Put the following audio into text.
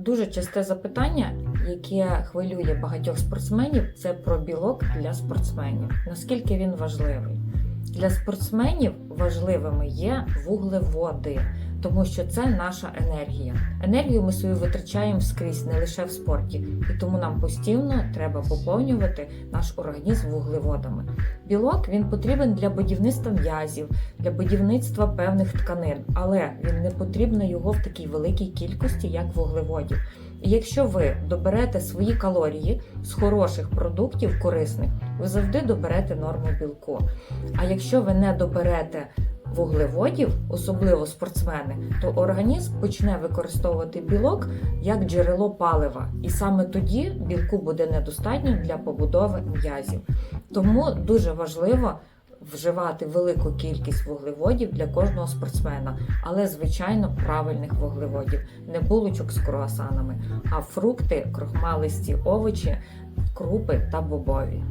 Дуже часте запитання, яке хвилює багатьох спортсменів, це про білок для спортсменів. Наскільки він важливий? Для спортсменів важливими є вуглеводи, тому що це наша енергія. Енергію ми свою витрачаємо скрізь, не лише в спорті, і тому нам постійно треба поповнювати наш організм вуглеводами. Білок він потрібен для будівництва м'язів, для будівництва певних тканин, але він не потрібно його в такій великій кількості, як вуглеводів. І якщо ви доберете свої калорії з хороших продуктів корисних, ви завжди доберете норму білку. А якщо ви не доберете вуглеводів, особливо спортсмени, то організм почне використовувати білок як джерело палива, і саме тоді білку буде недостатньо для побудови м'язів. Тому дуже важливо вживати велику кількість вуглеводів для кожного спортсмена, але звичайно правильних вуглеводів, не булочок з круасанами, а фрукти, крохмалисті овочі, крупи та бобові.